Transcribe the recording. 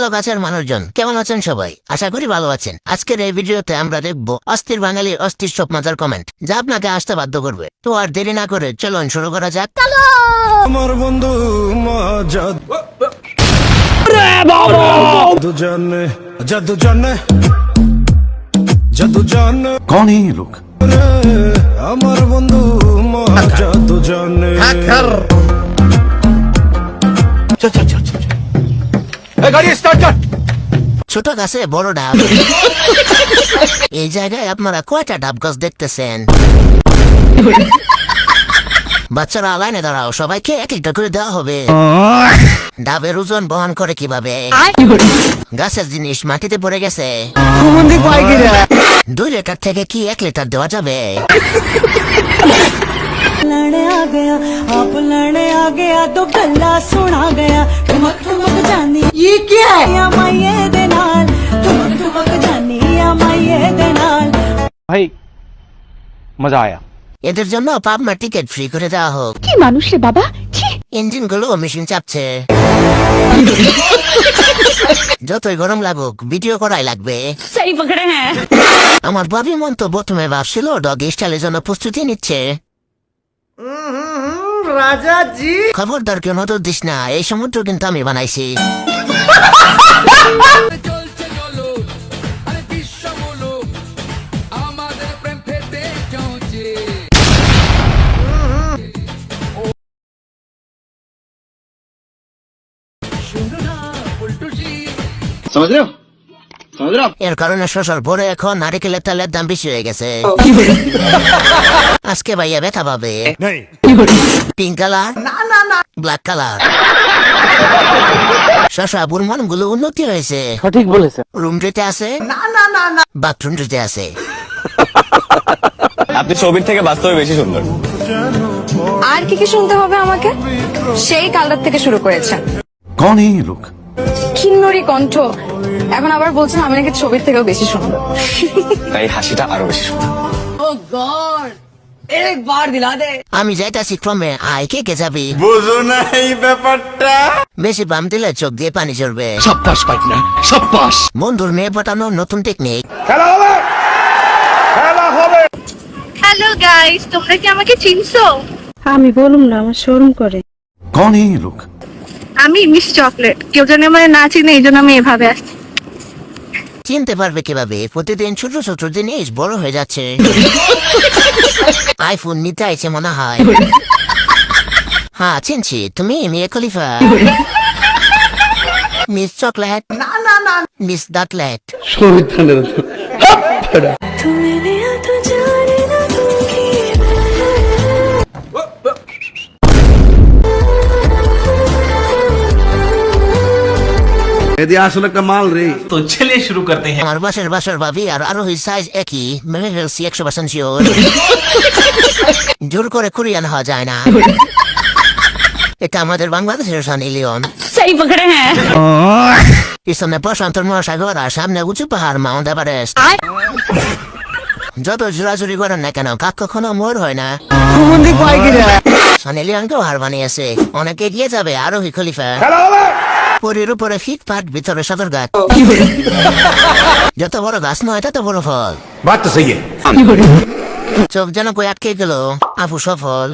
Hello কাছের মানুষজন। কেমন আছেন সবাই? আশা করি ভালো আছেন। আজকের এই ভিডিওতে আমরা দেখব অস্থির বাঙালির অস্থির সব মাজার কমেন্ট যা আপনাকে আসতে বাধ্য করবে। তো আর দেরি না করে চলুন শুরু করা যাক। আমার বন্ধু জাদু এই লোক আমার বন্ধু জাদু জানে चल चल चल चल गाड़ी स्टार्ट कर ছোট গাছে বড় ডাব এই জায়গায় আপনারা কয়টা ডাব গাছ দেখতেছেন বাচ্চারা লাইনে দাঁড়াও সবাইকে এক একটা করে দেওয়া হবে ডাবের ওজন বহন করে কিভাবে গাছের জিনিস মাটিতে পড়ে গেছে দুই লিটার থেকে কি এক লিটার দেওয়া যাবে लड़े आ गया आप लड़े आ गया तो गला सुना गया ठुमक ठुमक जानी ये क्या है या माये दे नाल ठुमक ठुमक जानी या माये दे नाल भाई मजा आया এদের জন্য পাবনা টিকিট ফ্রি করে দেওয়া হোক কি মানুষ রে বাবা ছি ইঞ্জিন গুলো মেশিন চাপছে যতই গরম লাগুক ভিডিও করাই লাগবে সহি পকড়ে হ্যাঁ আমার ভাবি মন তো প্রথমে ভাবছিল ডগ স্টাইলের জন্য প্রস্তুতি নিচ্ছে খবরদার কেউ নজর দিস না এই সমুদ্র কিন্তু আমি বানাইছি চলছে চলো আরে বিশ্ব বলো আমাদের প্রেম ফেটে চলছে समझ रहे हो समझ रहे हो आप? এর কারণে শোষণ এখন নারিকেলের তেলের দাম বেশি হয়ে গেছে। আজকে ভাইয়া ব্যথা পাবে। পিঙ্ক কালার ব্ল্যাক কালারগুলো উন্নতি হয়েছে। সঠিক বলেছে রুমটিতে আছে? আছে। আপনি ছবির থেকে বাস্তবে বেশি সুন্দর। আর কি কি শুনতে হবে আমাকে? সেই কালার থেকে শুরু করেছেন। কোন এই লোক কিন্নরি কণ্ঠ। এখন আবার বলছেন আমি নাকি ছবির থেকেও বেশি সুন্দর তাই হাসিটা আরও বেশি সুন্দর আমি যাইতাছি ক্রমে আয় কে কে যাবি? বুঝো না এই ব্যাপারটা। বেশি বাম দিলে চোখ দিয়ে পানি ঝরবে। সব পাই না সব পাস। মেয়ে পাঠানো নতুন টেকনিক খেলা হবে! খেলা হবে! হ্যালো গাইস তোমরা কি আমাকে চিনছো? আমি বলুম না আমার শোরুম করে। কোন এই লোক? আমি মিস চকলেট। কেউ যেন আমার মানে না চিনে এই জন্য আমি এভাবে আসছি। চিনতে পারবে কীভাবে? প্রতিদিন ছোট ছোট জিনিস বড় হয়ে যাচ্ছে। আইফোন নিতে আইছে মনে হয়। হ্যাঁ চিনছি। তুমি Mia Khalifa. Miss chocolate? Miss ডাকলেট তুমি এদি আসলে একটা মাল রে। আমার বাসের বাসার ভাবি আর আরোহী সাইজ একই মেনে ফেলছি একশো পার্সেন্ট শিওর জোর করে কুরিয়ান হওয়া যায় না। এটা আমাদের বাংলাদেশের সানি লিওন পকড়ে হ্যাঁ। পিছনে প্রশান্ত মহাসাগর আর সামনে উঁচু পাহাড় মাউন্ট এভারেস্ট যত জোরাজুরি করেন না কেন কাক কখনো মোর হয় না। সানি লিওনকেও হার বানিয়েছে। অনেকে এগিয়ে যাবে আরোহী খলিফা। পরের উপরে ফিট পাট ভিতরে সদর গাছ যত বড় গাছ নয় তত বড় ফল। বাদ তো সেই চোখ যেন কই আটকে গেল আপু সফল।